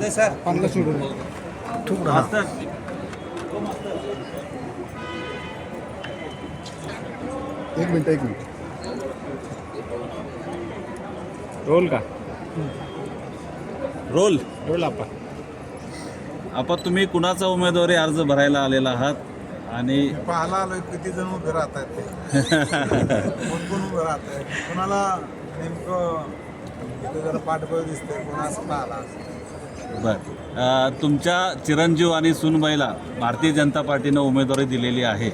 Sir. मास्तर. एक minute एक मिनिट. रोल का? रोल. रोल आपा. आपण तुम्ही कुणाचा उमेदवारी अर्ज भरायला आलेला आहात? आणि पाहायला आलोय किती जण उभे राहत आहेत ते. कोण कोण उभे राहत आहे कोणाला नेमकं इथे जरा पाठबळ दिसतंय कोणा असं पाहिला बर. अ, तुमच्या चिरंजीव आणि सुनबाईला भारतीय जनता पार्टीनं उमेदवारी दिलेली आहे.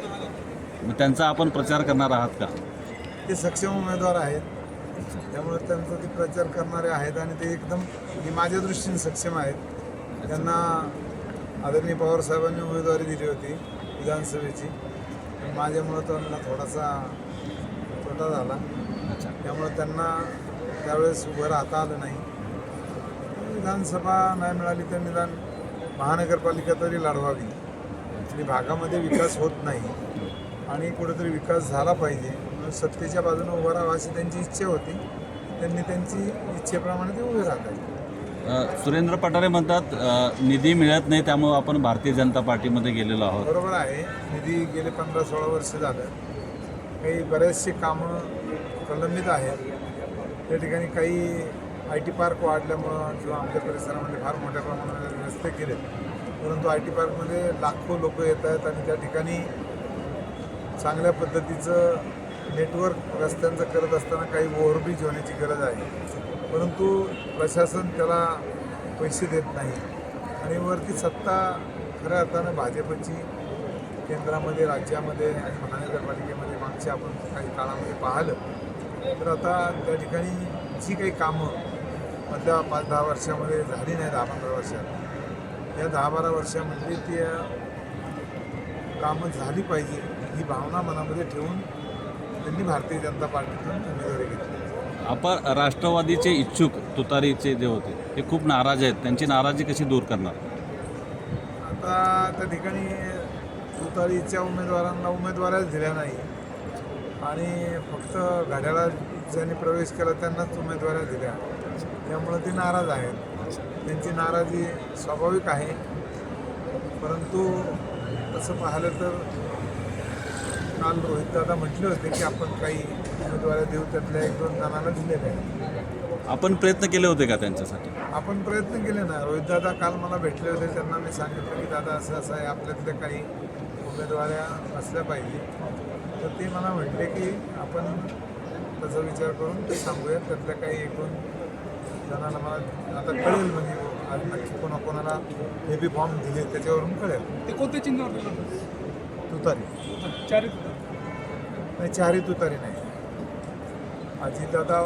मग त्यांचा आपण प्रचार करणार आहात का? ते सक्षम उमेदवार आहेत. त्यामुळे त्यांचा ते प्रचार करणारे आहेत आणि ते एकदम हे माझ्या दृष्टीने सक्षम आहेत. त्यांना आदरणीय पवार साहेबांनी उमेदवारी दिली होती विधानसभेची. पण माझ्यामुळं त्यांना थोडासा तोटा झाला. त्यामुळे त्यांना त्यावेळेस उभं राहता आलं नाही. विधानसभा नाही मिळाली तर निदान महानगरपालिका तरी लढवावी. आणि भागामध्ये विकास होत नाही आणि कुठेतरी विकास झाला पाहिजे. म्हणून सत्तेच्या बाजूने उभं राहावं अशी त्यांची इच्छा होती. त्यांनी त्यांची इच्छेप्रमाणे ते उभे राहत आहेत अ, सुरेंद्र पठारे म्हणतात निधी मिळत नाही त्यामुळे आपण भारतीय जनता पार्टीमध्ये गेलेलो आहोत. बरोबर आहे. निधी गेले पंधरा सोळा वर्ष झालं. काही बरेचसे कामं प्रलंबित आहेत. त्या ठिकाणी काही आय टी पार्क वाढल्यामुळं किंवा आमच्या परिसरामध्ये फार मोठ्या प्रमाणात रस्ते केले परंतु आय टी पार्कमध्ये लाखो लोक येत आहेत आणि त्या ठिकाणी चांगल्या पद्धतीचं नेटवर्क रस्त्यांचं करत असताना काही ओव्हरब्रिज होण्याची गरज आहे. परंतु प्रशासन त्याला पैसे देत नाही. आणि वरती सत्ता खऱ्या अर्थानं भाजपची केंद्रामध्ये राज्यामध्ये आणि महानगरपालिकेमध्ये मागच्या आपण काही काळामध्ये पाहिलं. तर आता त्या ठिकाणी जी काही कामं मधल्या पाच दहा वर्षामध्ये झाली नाही दहा पंधरा वर्षात. या दहा बारा वर्षामध्ये ती कामं झाली पाहिजे ही भावना मनामध्ये ठेवून त्यांनी भारतीय जनता पार्टीतून उमेदवारी घेतली. आपण राष्ट्रवादीचे इच्छुक तुतारीचे जे होते ते खूप नाराज आहेत. त्यांची नाराजी कशी दूर करणार? आता त्या ठिकाणी तुतारीच्या उमेदवारांना उमेदवाऱ्याच दिल्या नाही. आणि फक्त घड्याळात ज्यांनी प्रवेश केला त्यांनाच उमेदवाऱ्या दिल्या. त्यामुळं ते नाराज आहेत. त्यांची नाराजी स्वाभाविक आहे. परंतु तसं पाहिलं तर काल रोहितदादा म्हटले होते की आपण काही उमेदवाऱ्या देऊ त्यातल्या एक दोन जणांना दिलेल्या आहेत. आपण प्रयत्न केले होते का त्यांच्यासाठी? आपण प्रयत्न केले ना. रोहितदादा काल मला भेटले होते. त्यांना मी सांगितलं की दादा असं असं आहे. आपल्यातल्या काही उमेदवाऱ्या असल्या पाहिजे. तर ते मला म्हटले की आपण त्याचा विचार करून ते सांगूया त्यातल्या काही एक दोन जणांना मला आता कळेल म्हणजे आज नक्की कोणाकोणाला हे बी फॉर्म दिले त्याच्यावरून कळेल. ते कोणत्या चिन्हावर दिलं? तुतारी. चारी नाही चारही तुतारी नाही. अजितदादा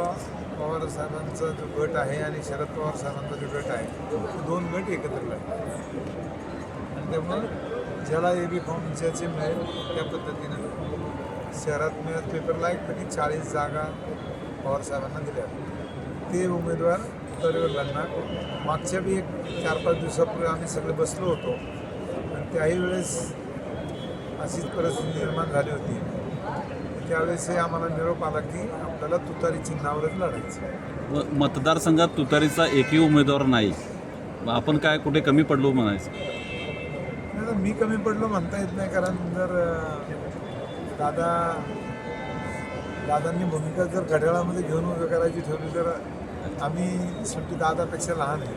पवार साहेबांचा जो गट आहे आणि शरद पवार साहेबांचा जो गट आहे ते दोन गट एकत्र लागतात आणि त्यामुळं ज्याला ए बी फॉर्म ज्याचे मिळेल त्या पद्धतीनं शहरात मिळत पेपरला एक पैकी चाळीस जागा पवार साहेबांना दिल्या. ते उमेदवार लढणार मागच्या बी एक चार पाच दिवसापूर्वी आम्ही सगळे बसलो होतो. आणि त्याही वेळेस अशीच परिस्थिती निर्माण झाली होती. त्यावेळेस हे आम्हाला निरोप आला की आपल्याला तुतारी चिन्हावरच लढायचं. व मतदारसंघात तुतारीचा एकही उमेदवार नाही. आपण काय कुठे कमी पडलो म्हणायचं? मी कमी पडलो म्हणता येत नाही कारण जर दादा दादांनी भूमिका जर घड्याळामध्ये घेऊन उभं करायची ठेवली तर आम्ही शेवटी दादापेक्षा लहान आहे.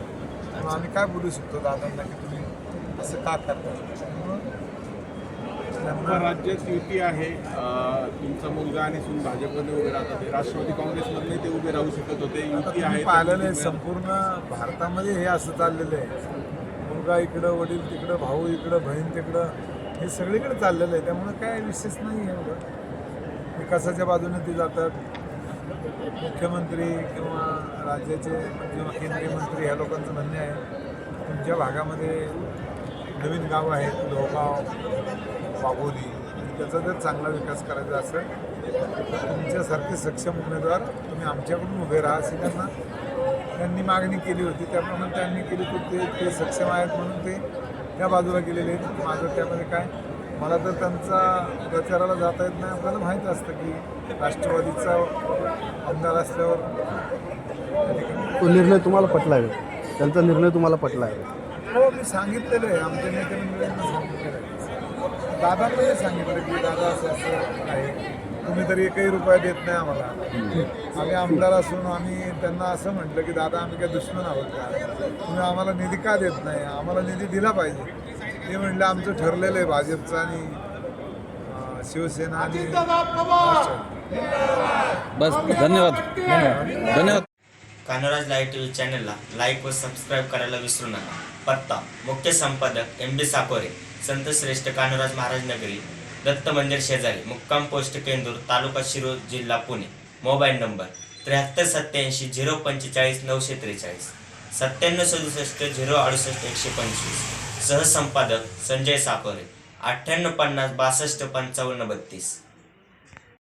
त्यामुळे आम्ही काय बोलू शकतो दादांना की तुम्ही असं का करता राज्यात युती आहे. तुमचा मुलगा आणि सून भाजपमध्ये उभे राहतात. राष्ट्रवादी काँग्रेसमधले ते उभे राहू शकत होते. युती आहे पाहिलेलं आहे संपूर्ण भारतामध्ये हे असं चाललेलं आहे. मुलगा इकडं वडील तिकडं भाऊ इकडं बहीण तिकडं. हे सगळीकडे चाललेलं आहे त्यामुळे काय विशेष नाही आहे एवढं. विकासाच्या बाजूने ते जातात. मुख्यमंत्री किंवा राज्याचे किंवा केंद्रीय मंत्री ह्या लोकांचं म्हणणे आहे तुमच्या भागामध्ये नवीन गाव आहेत लोहगाव वाघोली त्याचा जर चांगला विकास करायचा असेल तर तुमच्यासारखे सक्षम उमेदवार तुम्ही आमच्याकडून उभे राहा असे त्यांना त्यांनी मागणी केली होती. त्याप्रमाणे त्यांनी केली की ते ते सक्षम आहेत म्हणून ते त्या बाजूला गेलेले आहेत. माझं त्यामध्ये काय? मला तर त्यांचा प्रचाराला जाता येत नाही. आपल्याला माहीत असतं की राष्ट्रवादीचा आमदार असल्यावर तो निर्णय तुम्हाला पटला आहे त्यांचा निर्णय तुम्हाला पटला आहे हो मी सांगितलेलं आहे. आमच्या नेते मंडळींना सांगितलेलं आहे. दादांनाही सांगितलं की दादा असं असं आहे. तुम्ही तरी एकही रुपया देत नाही आम्हाला. आम्ही आमदार असून आम्ही त्यांना असं म्हटलं की दादा आम्ही काय दुश्मन आहोत का? तुम्ही आम्हाला निधी का देत नाही? आम्हाला निधी दिला पाहिजे. ते म्हणलं आमचं ठरलेलं आहे भाजपचं आणि शिवसेना आणि. बस धन्यवाद. धन्यवाद. कानोराज लाईव्ह टी व्ही चॅनलला लाईक व सबस्क्राईब करायला विसरू नका. पत्ता मुख्य संपादक एम बी साकोरे संत श्रेष्ठ कानोराज महाराज नगरी दत्त मंदिर शेजारी मुक्काम पोस्ट केंदूर तालुका शिरूर जिल्हा पुणे. मोबाईल नंबर त्र्याहत्तर सत्याऐंशी झिरो पंचेचाळीस नऊशे त्रेचाळीस. सत्त्याण्णव सदुसष्ट झिरो अडुसष्ट एकशे पंचवीस. सहसंपादक संजय साकोरे. अठ्ठ्याण्णव पन्नास बासष्ट पंचावन्न बत्तीस.